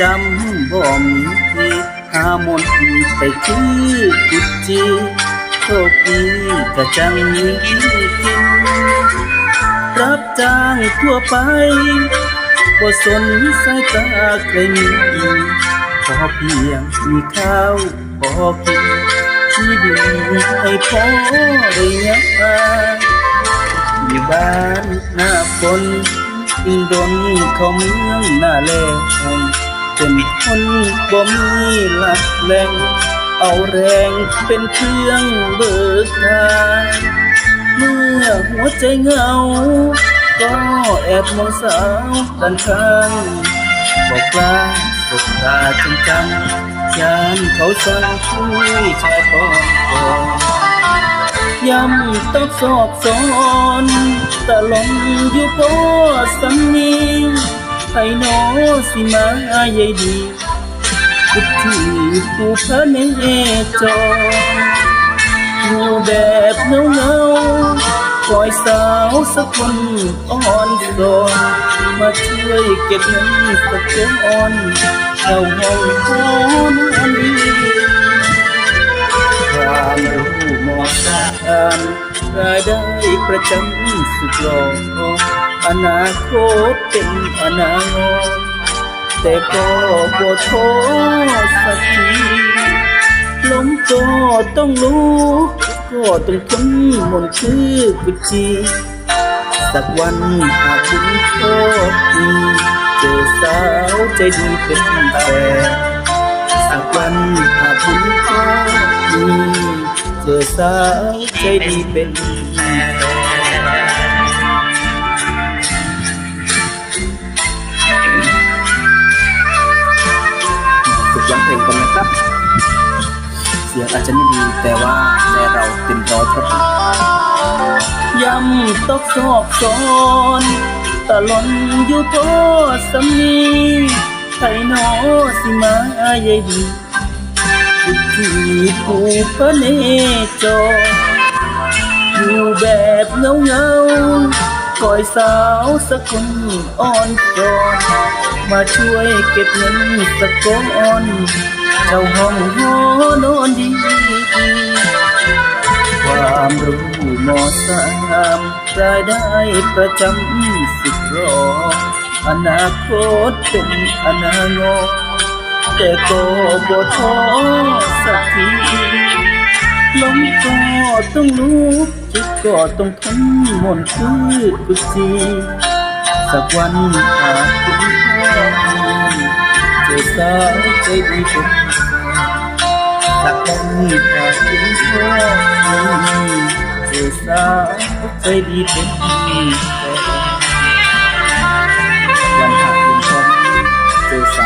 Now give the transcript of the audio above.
จำบ่มีหามนต์ไปคือกุดจีโชคดีก็จังมีกิน รับจ้างทั่วไปบ่สนสายตาใครมีขอเพียงมีข้าวพอกินที่ดินให้พอได้ยังอยู่บ้านหน้าฝนอิงดนเขาเมืองหน้าแลง เป็นคนบ่มีหลักแหล่ง เอาแรงเป็นเครื่องเบิกทางเมื่อหัวใจเหงา ก็แอบมองสาวด้านข้างบอกกล้าสบตาจริงจังยานเขาสั่งช่วยชายปองก่อนย้ำต้องสอบสอนตะลงอยู่พอสำนี ให้หนอสิมาใยดีคิดที่ผู้พระเนจรอยู่แบบเงาเงาๆคอยสาวสักคนอ่อนสอนมาช่วยเก็บเงินสักก้อนเข้าห้องขอนอนดีความรู้มอสามรายได้ประจำสุดหล่อ อนาคตเป็นอนาคตแต่ก็บ่ท้อสักทีลมก็ต้องรู้ก็ต้องทนมนต์คือกุจีสักวันหากคุณโชคดีเจอสาวใจดีเป็นแฟนสักวันหากคุณโชคดีเจอสาวใจดีเป็นแฟน สียงอาจจะไม่ดีแต่ว่าใจเราเต็มร้อยครับย้ำตอกซอกซอนตะลอนอยู่พอสำนีไทยนอสิมาใยดีที่ผู้พระเนจรอยู่แบบเงาเงาคอยสาวสักคนอ่อนกอนมาช่วยเก็บเงินสักก้อน เจ้าห้องหอนอนดี ความรู้มอสามรายได้ประจำสิบรอ อนาคตเป็นอนาคตแต่ก็บ่ท้อสักทีลมก็ต้องลุกจิตก็ต้องทนมนต์คือกุจีสักวันหาจ สาวใจดีเป็นสักวันหากคุณพ่อเจอสาวใจดีเป็นแฟนวันหากคุณชมเจอสาว